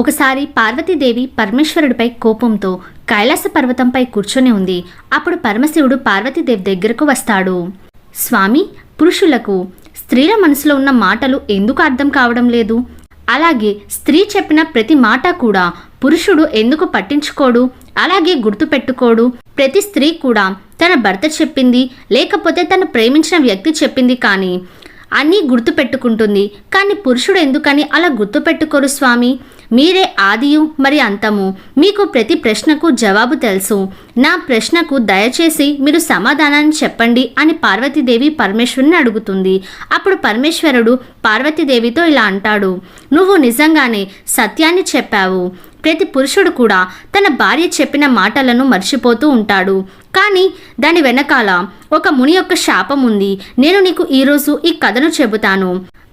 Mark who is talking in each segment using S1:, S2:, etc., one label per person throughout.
S1: ఒకసారి పార్వతీదేవి పరమేశ్వరుడిపై కోపంతో కైలాస పర్వతంపై కూర్చొని ఉంది. అప్పుడు పరమశివుడు పార్వతీదేవి దగ్గరకు వస్తాడు. స్వామి పురుషులకు స్త్రీల మనసులో ఉన్న మాటలు ఎందుకు అర్థం కావడం లేదు? అలాగే స్త్రీ చెప్పిన ప్రతి మాట కూడా పురుషుడు ఎందుకు పట్టించుకోడు? అలాగే గుర్తుపెట్టుకోడు. ప్రతి స్త్రీ కూడా తన భర్త చెప్పింది లేకపోతే తను ప్రేమించిన వ్యక్తి చెప్పింది కానీ అన్నీ గుర్తుపెట్టుకుంటుంది. కానీ పురుషుడు ఎందుకని అలా గుర్తుపెట్టుకోరు స్వామి? మీరే ఆదియు మరి అంతము. మీకు ప్రతి ప్రశ్నకు జవాబు తెలుసు. నా ప్రశ్నకు దయచేసి మీరు సమాధానాన్ని చెప్పండి అని పార్వతీదేవి పరమేశ్వరుని అడుగుతుంది. అప్పుడు పరమేశ్వరుడు పార్వతీదేవితో ఇలా అంటాడు. నువ్వు నిజంగానే సత్యాన్ని చెప్పావు. ప్రతి పురుషుడు కూడా తన భార్య చెప్పిన మాటలను మర్చిపోతూ ఉంటాడు. కానీ దాని వెనకాల ఒక ముని యొక్క శాపం ఉంది. నేను నీకు ఈరోజు ఈ కథను చెబుతాను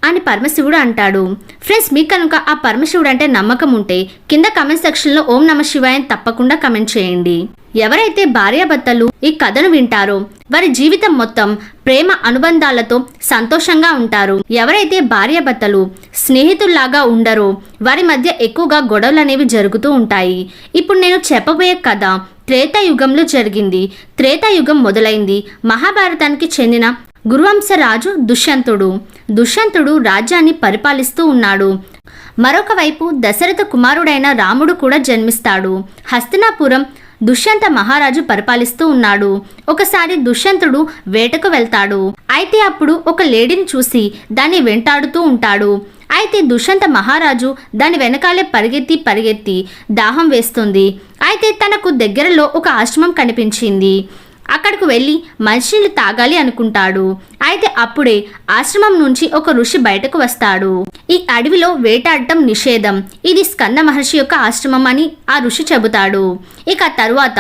S1: అని పరమశివుడు అంటాడు. ఫ్రెండ్స్ మీకు కనుక ఆ పరమశివుడు అంటే నమ్మకం ఉంటే కింద కమెంట్ సెక్షన్లో ఓం నమ శివాయని తప్పకుండా కమెంట్ చేయండి. ఎవరైతే భార్యాభర్తలు ఈ కథను వింటారో వారి జీవితం మొత్తం ప్రేమ అనుబంధాలతో సంతోషంగా ఉంటారు. ఎవరైతే భార్యాభర్తలు స్నేహితుల్లాగా ఉండరో వారి మధ్య ఎక్కువగా గొడవలు అనేవి జరుగుతూ ఉంటాయి. ఇప్పుడు నేను చెప్పబోయే కథ త్రేతాయుగంలో జరిగింది. త్రేతాయుగం మొదలైంది. మహాభారతానికి చెందిన గురువంశరాజు దుష్యంతుడు. దుష్యంతుడు రాజ్యాన్ని పరిపాలిస్తూ ఉన్నాడు. మరొక వైపు దశరథ కుమారుడైన రాముడు కూడా జన్మిస్తాడు. హస్తినాపురం దుష్యంత మహారాజు పరిపాలిస్తూ ఉన్నాడు. ఒకసారి దుష్యంతుడు వేటకు వెళ్తాడు. అయితే అప్పుడు ఒక లేడీని చూసి దాన్ని వెంటాడుతూ ఉంటాడు. అయితే దుష్యంత మహారాజు దాని వెనకాలే పరిగెత్తి పరిగెత్తి దాహం వేస్తుంది. అయితే తనకు దగ్గరలో ఒక ఆశ్రమం కనిపించింది. అక్కడికి వెళ్ళి మంచినీళ్ళు తాగాలి అనుకుంటాడు. అయితే అప్పుడే ఆశ్రమం నుంచి ఒక ఋషి బయటకు వస్తాడు. ఈ అడవిలో వేటాడటం నిషేధం. ఇది స్కంద మహర్షి యొక్క ఆశ్రమం అని ఆ ఋషి చెబుతాడు. ఇక తరువాత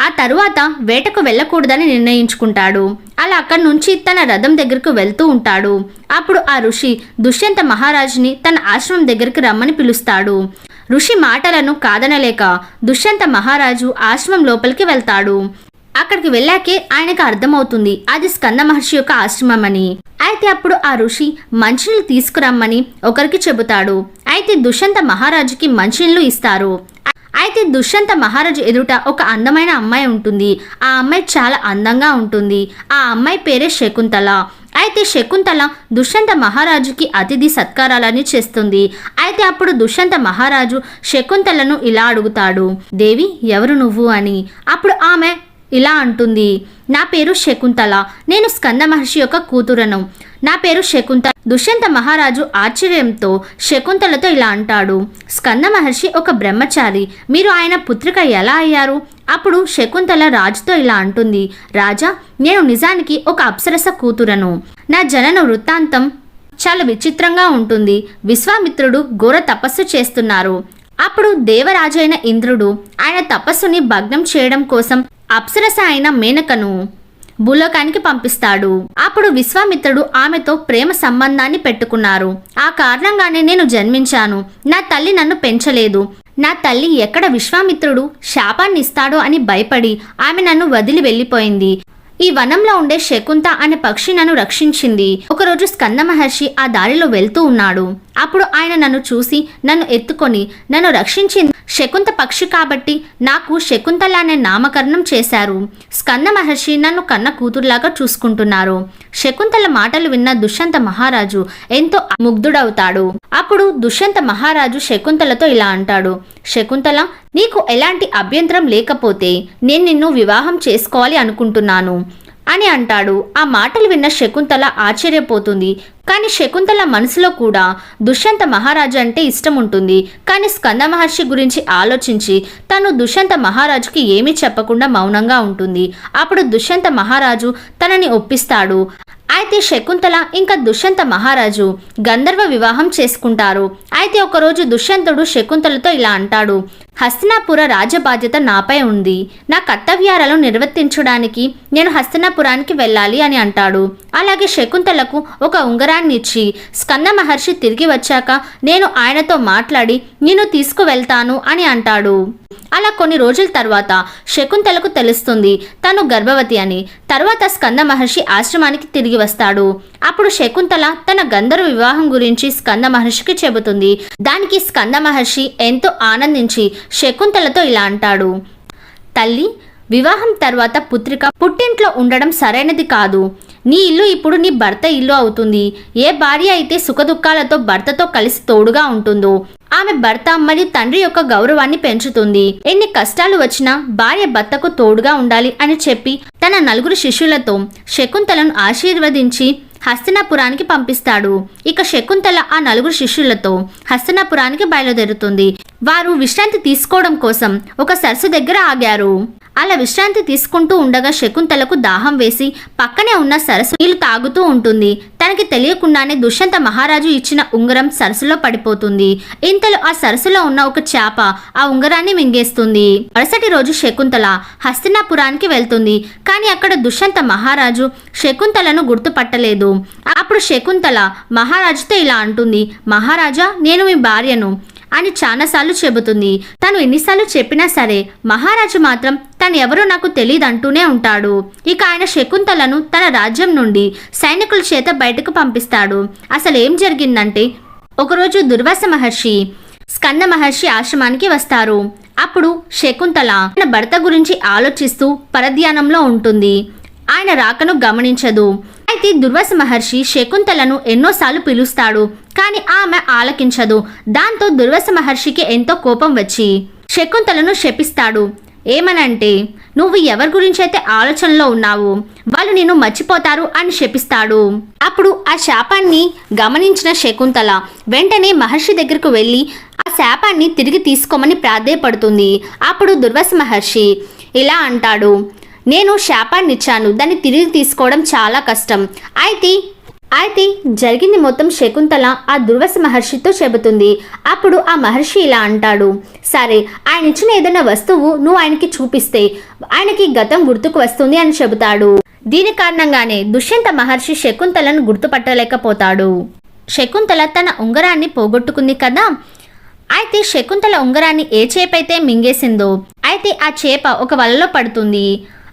S1: ఆ తరువాత వేటకు వెళ్ళకూడదని నిర్ణయించుకుంటాడు. అలా అక్కడి నుంచి తన రథం దగ్గరకు వెళ్తూ ఉంటాడు. అప్పుడు ఆ ఋషి దుష్యంత మహారాజుని తన ఆశ్రమం దగ్గరికి రమ్మని పిలుస్తాడు. ఋషి మాటలను కాదనలేక దుష్యంత మహారాజు ఆశ్రమం లోపలికి వెళ్తాడు. అక్కడికి వెళ్ళాకే ఆయనకు అర్థమవుతుంది. అది స్కంద మహర్షి యొక్క ఆశ్రమం అని అయితే అప్పుడు ఆ ఋషి మంచినీళ్ళు తీసుకురమ్మని ఒకరికి చెబుతాడు. అయితే దుష్యంత మహారాజుకి మంచినీళ్ళు ఇస్తారు. అయితే దుష్యంత మహారాజు ఎదుట ఒక అందమైన అమ్మాయి ఉంటుంది. ఆ అమ్మాయి చాలా అందంగా ఉంటుంది. ఆ అమ్మాయి పేరే శకుంతల. అయితే శకుంతల దుష్యంత మహారాజుకి అతిథి సత్కారాలని చేస్తుంది. అయితే అప్పుడు దుష్యంత మహారాజు శకుంతలను ఇలా అడుగుతాడు. దేవి ఎవరు నువ్వు? అని. అప్పుడు ఆమె ఇలా అంటుంది. నా పేరు శకుంతల. నేను స్కంద మహర్షి యొక్క కూతురను. నా పేరు శకుంతల దుష్యంత మహారాజు ఆశ్చర్యంతో శకుంతలతో ఇలా అంటాడు. స్కంద మహర్షి ఒక బ్రహ్మచారి. మీరు ఆయన పుత్రిక ఎలా అయ్యారు? అప్పుడు శకుంతల రాజుతో ఇలా అంటుంది. రాజా నేను నిజానికి ఒక అప్సరస కూతురను. నా జనన వృత్తాంతం చాలా విచిత్రంగా ఉంటుంది. విశ్వామిత్రుడు ఘోర తపస్సు చేస్తున్నారు. అప్పుడు దేవరాజు అయిన ఇంద్రుడు ఆయన తపస్సుని భగ్నం చేయడం కోసం అప్సరస అయిన మేనకను భూలోకానికి పంపిస్తాడు. అప్పుడు విశ్వామిత్రుడు ఆమెతో ప్రేమ సంబంధాన్ని పెట్టుకున్నారు. ఆ కారణంగానే నేను జన్మించాను. నా తల్లి నన్ను పెంచలేదు. నా తల్లి ఎక్కడ విశ్వామిత్రుడు శాపాన్ని ఇస్తాడో అని భయపడి ఆమె నన్ను వదిలి వెళ్ళిపోయింది. ఈ వనంలో ఉండే శకుంత అనే పక్షి నన్ను రక్షించింది. ఒకరోజు స్కంద మహర్షి ఆ దారిలో వెళ్తూ ఉన్నాడు. అప్పుడు ఆయన నన్ను చూసి నన్ను ఎత్తుకొని నన్ను రక్షించింది శకుంత పక్షి కాబట్టి నాకు శకుంతల అనే నామకరణం చేశారు. స్కంద మహర్షి నన్ను కన్న కూతురులాగా చూసుకుంటున్నారు. శకుంతల మాటలు విన్న దుష్యంత మహారాజు ఎంతో ముగ్ధుడవుతాడు. అప్పుడు దుష్యంత మహారాజు శకుంతలతో ఇలా అంటాడు శకుంతల నీకు ఎలాంటి అభ్యంతరం లేకపోతే నేను నిన్ను వివాహం చేసుకోవాలి అనుకుంటున్నాను. అని అంటాడు. ఆ మాటలు విన్న శకుంతల ఆశ్చర్యపోతుంది. కానీ శకుంతల మనసులో కూడా దుష్యంత మహారాజు అంటే ఇష్టం ఉంటుంది కానీ స్కంద మహర్షి గురించి ఆలోచించి తను దుష్యంత మహారాజుకి ఏమీ చెప్పకుండా మౌనంగా ఉంటుంది. అప్పుడు దుష్యంత మహారాజు తనని ఒప్పిస్తాడు. అయితే శకుంతల ఇంకా దుష్యంత మహారాజు గంధర్వ వివాహం చేసుకుంటారు. అయితే ఒకరోజు దుష్యంతుడు శకుంతలతో ఇలా అంటాడు హస్తినాపుర రాజబాధ్యత నాపై ఉంది. నా కర్తవ్యాలను నిర్వర్తించడానికి నేను హస్తినాపురానికి వెళ్ళాలి అని అంటాడు. అలాగే శకుంతలకు ఒక ఉంగరాన్ని ఇచ్చి స్కంద మహర్షి తిరిగి వచ్చాక నేను ఆయనతో మాట్లాడి నేను తీసుకువెళ్తాను అని అంటాడు. అలా కొన్ని రోజుల తర్వాత శకుంతలకు తెలుస్తుంది తను గర్భవతి అని. తర్వాత స్కంద మహర్షి ఆశ్రమానికి తిరిగి వస్తాడు. అప్పుడు శకుంతల తన గంధర్వ వివాహం గురించి స్కంద మహర్షికి చెబుతుంది. దానికి స్కంద మహర్షి ఎంతో ఆనందించి శకుంతలతో ఇలా అంటాడు. తల్లి వివాహం తర్వాత పుత్రిక పుట్టింట్లో ఉండడం సరైనది కాదు. నీ ఇల్లు ఇప్పుడు నీ భర్త ఇల్లు అవుతుంది. ఏ భార్య అయితే సుఖదుఖాలతో భర్తతో కలిసి తోడుగా ఉంటుందో ఆమె భర్త మరియు తండ్రి యొక్క గౌరవాన్ని పెంచుతుంది. ఎన్ని కష్టాలు వచ్చినా భార్య భర్తకు తోడుగా ఉండాలి అని చెప్పి తన నలుగురు శిష్యులతో శకుంతలను ఆశీర్వదించి హస్తినాపురానికి పంపిస్తాడు. ఇక శకుంతల ఆ నలుగురు శిష్యులతో హస్తినాపురానికి బయలుదేరుతుంది. వారు విశ్రాంతి తీసుకోవడం కోసం ఒక సరస్సు దగ్గర ఆగారు. అలా విశ్రాంతి తీసుకుంటూ ఉండగా శకుంతలకు దాహం వేసి పక్కనే ఉన్న సరస్సు నీళ్ళు తాగుతూ ఉంటుంది. తనకి తెలియకుండానే దుష్యంత మహారాజు ఇచ్చిన ఉంగరం సరస్సులో పడిపోతుంది. ఇంతలో ఆ సరస్సులో ఉన్న ఒక చేప ఆ ఉంగరాన్ని మింగేస్తుంది. మరుసటి రోజు శకుంతల హస్తినాపురానికి వెళ్తుంది. కానీ అక్కడ దుష్యంత మహారాజు శకుంతలను గుర్తుపట్టలేదు. అప్పుడు శకుంతల మహారాజుతో ఇలా అంటుంది. మహారాజా నేను మీ భార్యను అని చాలాసార్లు చెబుతుంది. తను ఎన్నిసార్లు చెప్పినా సరే మహారాజు మాత్రం తను ఎవరో నాకు తెలియదు అంటూనే ఉంటాడు. ఇక ఆయన శకుంతలను తన రాజ్యం నుండి సైనికుల చేత బయటకు పంపిస్తాడు. అసలు ఏం జరిగిందంటే ఒకరోజు దుర్వాస మహర్షి స్కంద మహర్షి ఆశ్రమానికి వస్తారు. అప్పుడు శకుంతల తన భర్త గురించి ఆలోచిస్తూ పరధ్యానంలో ఉంటుంది. ఆయన రాకను గమనించదు. అయితే దుర్వాస మహర్షి శకుంతలను ఎన్నోసార్లు పిలుస్తాడు కానీ ఆమె ఆలకించదు. దాంతో దుర్వాస మహర్షికి ఎంతో కోపం వచ్చి శకుంతలను శపిస్తాడు. ఏమనంటే నువ్వు ఎవరి గురించి అయితే ఆలోచనలో ఉన్నావు వాళ్ళు నిన్ను మర్చిపోతారు అని శపిస్తాడు. అప్పుడు ఆ శాపాన్ని గమనించిన శకుంతల వెంటనే మహర్షి దగ్గరకు వెళ్ళి ఆ శాపాన్ని తిరిగి తీసుకోమని ప్రాధేయపడుతుంది. అప్పుడు దుర్వాస మహర్షి ఇలా అంటాడు నేను శాపాన్ని ఇచ్చాను దాన్ని తిరిగి తీసుకోవడం చాలా కష్టం. అయితే అయితే జరిగింది మొత్తం శకుంతల ఆ దుర్వస మహర్షితో చెబుతుంది. అప్పుడు ఆ మహర్షి ఇలా అంటాడు. సరే ఆయన ఇచ్చిన ఏదైనా వస్తువు నువ్వు ఆయనకి చూపిస్తే ఆయనకి గతం గుర్తుకు వస్తుంది అని చెబుతాడు. దీని కారణంగానే దుష్యంత మహర్షి శకుంతలను గుర్తుపట్టలేకపోతాడు. శకుంతల తన ఉంగరాన్ని పోగొట్టుకుంది కదా? అయితే శకుంతల ఉంగరాన్ని ఏ చేపైతే మింగేసిందో అయితే ఆ చేప ఒక వలలో పడుతుంది.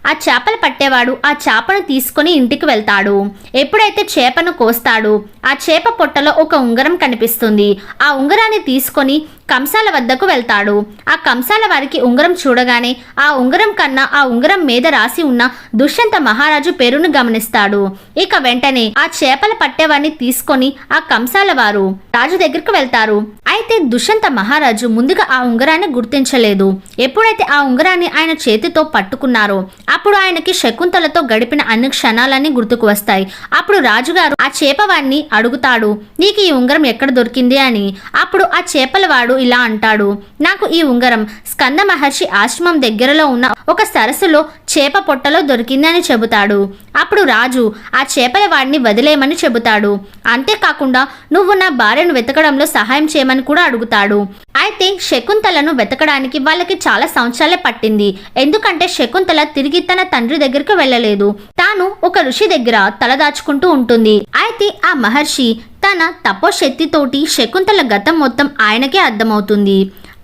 S1: ఆ చేపలు పట్టేవాడు ఆ చేపను తీసుకొని ఇంటికి వెళ్తాడు. ఎప్పుడైతే చేపను కోస్తాడు ఆ చేప పొట్టలో ఒక ఉంగరం కనిపిస్తుంది. ఆ ఉంగరాన్ని తీసుకొని కంసాల వద్దకు వెళ్తాడు. ఆ కంసాల వారికి ఉంగరం చూడగానే ఆ ఉంగరం కన్నా ఆ ఉంగరం మీద రాసి ఉన్న దుష్యంత మహారాజు పేరును గమనిస్తాడు. ఇక వెంటనే ఆ చేపల పట్టేవాడిని తీసుకొని ఆ కంసాల వారు రాజు దగ్గరికి వెళ్తారు. అయితే దుష్యంత మహారాజు ముందుగా ఆ ఉంగరాన్ని గుర్తించలేదు. ఎప్పుడైతే ఆ ఉంగరాన్ని ఆయన చేతితో పట్టుకున్నారో అప్పుడు ఆయనకి శకుంతలతో గడిపిన అన్ని క్షణాలన్నీ గుర్తుకు వస్తాయి. అప్పుడు రాజుగారు ఆ చేపవాణ్ణి అడుగుతాడు నీకు ఈ ఉంగరం ఎక్కడ దొరికింది? అని. అప్పుడు ఆ చేపలవాడు వాడు ఇలా అంటాడు. నాకు ఈ ఉంగరం స్కంద మహర్షి ఆశ్రమం దగ్గరలో ఉన్న ఒక సరస్సులో చేప పొట్టలో దొరికిందని చెబుతాడు. అప్పుడు రాజు ఆ చేపల వాడిని వదిలేయమని చెబుతాడు. అంతేకాకుండా నువ్వు నా భార్యను వెతకడంలో సహాయం చేయమని కూడా అడుగుతాడు. అయితే శకుంతలను వెతకడానికి వాళ్ళకి చాలా సంవత్సరాలే పట్టింది. ఎందుకంటే శకుంతల తిరిగి తన తండ్రి దగ్గరికి వెళ్ళలేదు. తాను ఒక ఋషి దగ్గర తలదాచుకుంటూ ఉంటుంది. అయితే ఆ మహర్షి తన తపోశక్తితోటి శకుంతల గతం మొత్తం ఆయనకే అర్థమవుతుంది.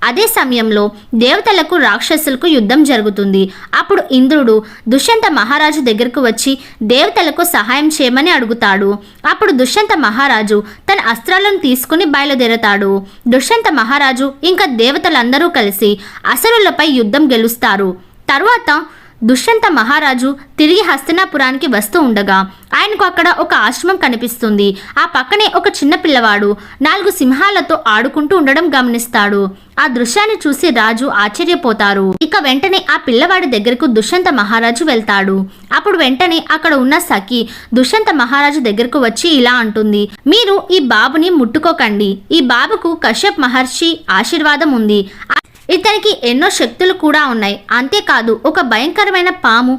S1: అదే సమయంలో దేవతలకు రాక్షసులకు యుద్ధం జరుగుతుంది. అప్పుడు ఇంద్రుడు దుష్యంత మహారాజు దగ్గరకు వచ్చి దేవతలకు సహాయం చేయమని అడుగుతాడు. అప్పుడు దుష్యంత మహారాజు తన అస్త్రాలను తీసుకుని బయలుదేరతాడు. దుష్యంత మహారాజు ఇంకా దేవతలందరూ కలిసి అసరులపై యుద్ధం గెలుస్తారు. తర్వాత దుష్యంత మహారాజు తిరిగి హస్తినాపురానికి వస్తూ ఉండగా ఆయనకు అక్కడ ఒక ఆశ్రమం కనిపిస్తుంది. ఆ పక్కనే ఒక చిన్న పిల్లవాడు నాలుగు సింహాలతో ఆడుకుంటూ ఉండడం గమనిస్తాడు. ఆ దృశ్యాన్ని చూసి రాజు ఆశ్చర్యపోతారు. ఇక వెంటనే ఆ పిల్లవాడి దగ్గరకు దుష్యంత మహారాజు వెళ్తాడు. అప్పుడు వెంటనే అక్కడ ఉన్న సఖి దుష్యంత మహారాజు దగ్గరకు వచ్చి ఇలా అంటుంది. మీరు ఈ బాబుని ముట్టుకోకండి. ఈ బాబుకు కశ్యప్ మహర్షి ఆశీర్వాదం ఉంది. ఇతనికి ఎన్నో శక్తులు కూడా ఉన్నాయి. అంతేకాదు ఒక భయంకరమైన పాము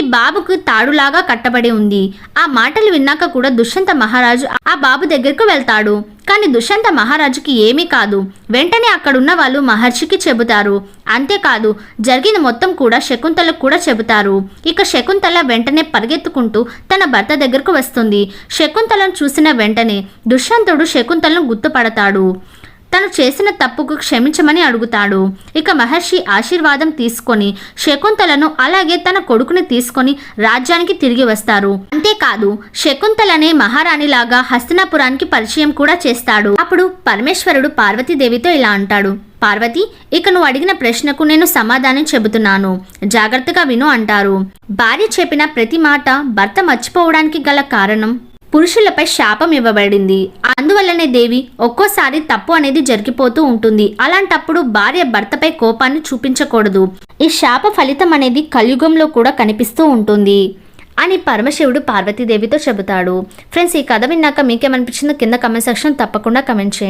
S1: ఈ బాబుకు తాడులాగా కట్టబడి ఉంది. ఆ మాటలు విన్నాక కూడా దుష్యంత మహారాజు ఆ బాబు దగ్గరకు వెళ్తాడు. కానీ దుష్యంత మహారాజుకి ఏమీ కాదు. వెంటనే అక్కడున్న వాళ్ళు మహర్షికి చెబుతారు. అంతేకాదు జరిగిన మొత్తం కూడా శకుంతలకు కూడా చెబుతారు. ఇక శకుంతల వెంటనే పరిగెత్తుకుంటూ తన భర్త దగ్గరకు వస్తుంది. శకుంతలను చూసిన వెంటనే దుష్యంతుడు శకుంతలను గుర్తుపడతాడు. తను చేసిన తప్పుకు క్షమించమని అడుగుతాడు. ఇక మహర్షి ఆశీర్వాదం తీసుకొని శకుంతలను అలాగే తన కొడుకుని తీసుకొని రాజ్యానికి తిరిగి వస్తారు. అంతేకాదు శకుంతలనే మహారాణిలాగా హస్తినాపురానికి పరిచయం కూడా చేస్తాడు. అప్పుడు పరమేశ్వరుడు పార్వతీదేవితో ఇలా అంటాడు. పార్వతి ఇక నువ్వు అడిగిన ప్రశ్నకు నేను సమాధానం చెబుతున్నాను. జాగ్రత్తగా విను అంటారు. భార్య చెప్పిన ప్రతి మాట భర్త మర్చిపోవడానికి గల కారణం? పురుషులపై శాపం ఇవ్వబడింది. అందువల్లనే దేవి ఒక్కోసారి తప్పు అనేది జరిగిపోతూ ఉంటుంది. అలాంటప్పుడు భార్య భర్తపై కోపాన్ని చూపించకూడదు. ఈ శాప ఫలితం అనేది కలియుగంలో కూడా కనిపిస్తూ ఉంటుంది అని పరమశివుడు పార్వతీదేవితో చెబుతాడు. ఫ్రెండ్స్ ఈ కథ విన్నాక మీకేమనిపించిందో కింద కమెంట్ సెక్షన్ తప్పకుండా కమెంట్ చేయండి.